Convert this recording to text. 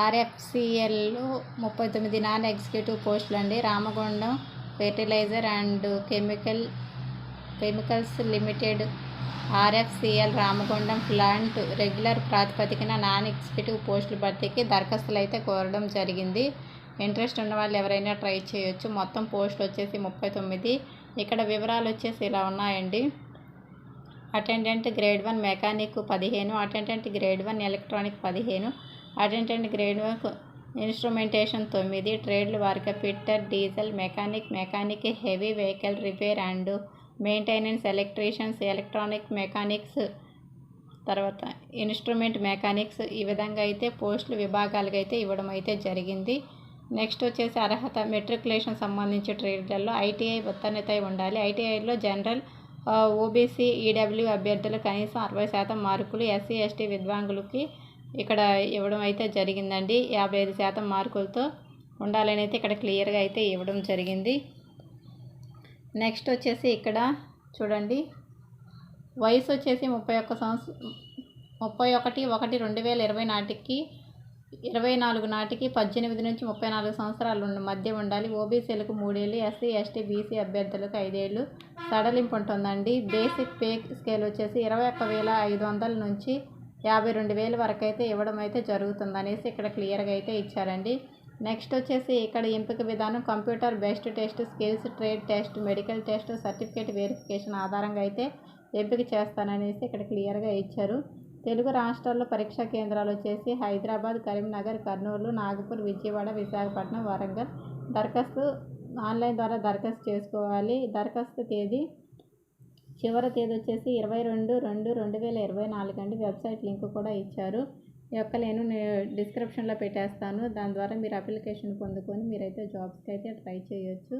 ఆర్ఎఫ్సిఎల్లో ముప్పై తొమ్మిది non executive పోస్టులు అండి. Ramagundam fertiliser and chemical chemicals limited RFCL Ramagundam plant regular ప్రాతిపదికన నాన్ ఎగ్జిక్యూటివ్ పోస్టుల భర్తీకి దరఖాస్తులు అయితే కోరడం జరిగింది. ఇంట్రెస్ట్ ఉన్న వాళ్ళు ఎవరైనా ట్రై చేయొచ్చు. మొత్తం పోస్టులు వచ్చేసి ముప్పై తొమ్మిది. ఇక్కడ వివరాలు వచ్చేసి ఇలా ఉన్నాయండి. అటెండెంట్ గ్రేడ్ వన్ మెకానిక్ పదిహేను అటెండెంట్ గ్రేడ్ వన్ ఎలక్ట్రానిక్ పదిహేను అటెండెంట్ గ్రేడ్ వన్ ఇన్స్ట్రుమెంటేషన్ తొమ్మిది ట్రేడ్లు వారికి fitter diesel mechanic mechanic heavy vehicle repair and maintenance electricians electronic mechanics తర్వాత ఇన్స్ట్రుమెంట్ మెకానిక్స్ ఈ విధంగా అయితే పోస్టులు విభాగాలుగా అయితే ఇవ్వడం అయితే జరిగింది. నెక్స్ట్ వచ్చేసి అర్హత మెట్రికులేషన్ సంబంధించి ట్రేడ్లలో ఐటీఐ ఉత్తీర్ణత ఉండాలి. ఐటీఐలో జనరల్ ఓబీసీ ఈడబ్ల్యూ అభ్యర్థులు కనీసం అరవై శాతం మార్కులు ఎస్సీ ఎస్టీ విద్వాంగులకి ఇక్కడ ఇవ్వడం అయితే జరిగిందండి. యాభై ఐదు శాతం మార్కులతో ఉండాలని అయితే ఇక్కడ క్లియర్గా అయితే ఇవ్వడం జరిగింది. నెక్స్ట్ వచ్చేసి ఇక్కడ చూడండి. వయసు వచ్చేసి ముప్పై ఒక్క సంవత్సరం ముప్పై ఒకటి ఒకటి రెండు వేల ఇరవై నాటికి ఇరవై నాలుగు నాటికి పద్దెనిమిది నుంచి ముప్పై నాలుగు సంవత్సరాలు మధ్య ఉండాలి. ఓబీసీలకు మూడేళ్ళు ఎస్సీ ఎస్టీ బీసీ అభ్యర్థులకు ఐదేళ్ళు సడలింపు ఉంటుందండి. బేసిక్ పే స్కేల్ వచ్చేసి ఇరవై ఒక్క వేల ఐదు వందల నుంచి యాభై రెండు వేల వరకు అయితే ఇవ్వడం అయితే జరుగుతుంది అనేసి ఇక్కడ క్లియర్గా అయితే ఇచ్చారండి. నెక్స్ట్ వచ్చేసి ఇక్కడ ఎంపిక విధానం computer based test skills trade test medical test certificate verification ఆధారంగా అయితే ఎంపిక చేస్తాననేసి ఇక్కడ క్లియర్గా ఇచ్చారు. తెలుగు రాష్ట్రాల్లో పరీక్షా కేంద్రాలు వచ్చేసి హైదరాబాద్ కరీంనగర్ కర్నూలు నాగపూర్ విజయవాడ విశాఖపట్నం వరంగల్. దరఖాస్తు ఆన్లైన్ ద్వారా దరఖాస్తు చేసుకోవాలి. దరఖాస్తు తేదీ చివరి తేదీ వచ్చేసి ఇరవై రెండు రెండు రెండు వేల ఇరవై నాలుగు అండి. వెబ్సైట్ లింక్ కూడా ఇచ్చారు. ఈ యొక్క నేను డిస్క్రిప్షన్లో పెట్టేస్తాను. దాని ద్వారా మీరు అప్లికేషన్ పొందుకొని మీరైతే జాబ్స్కి అయితే ట్రై చేయొచ్చు.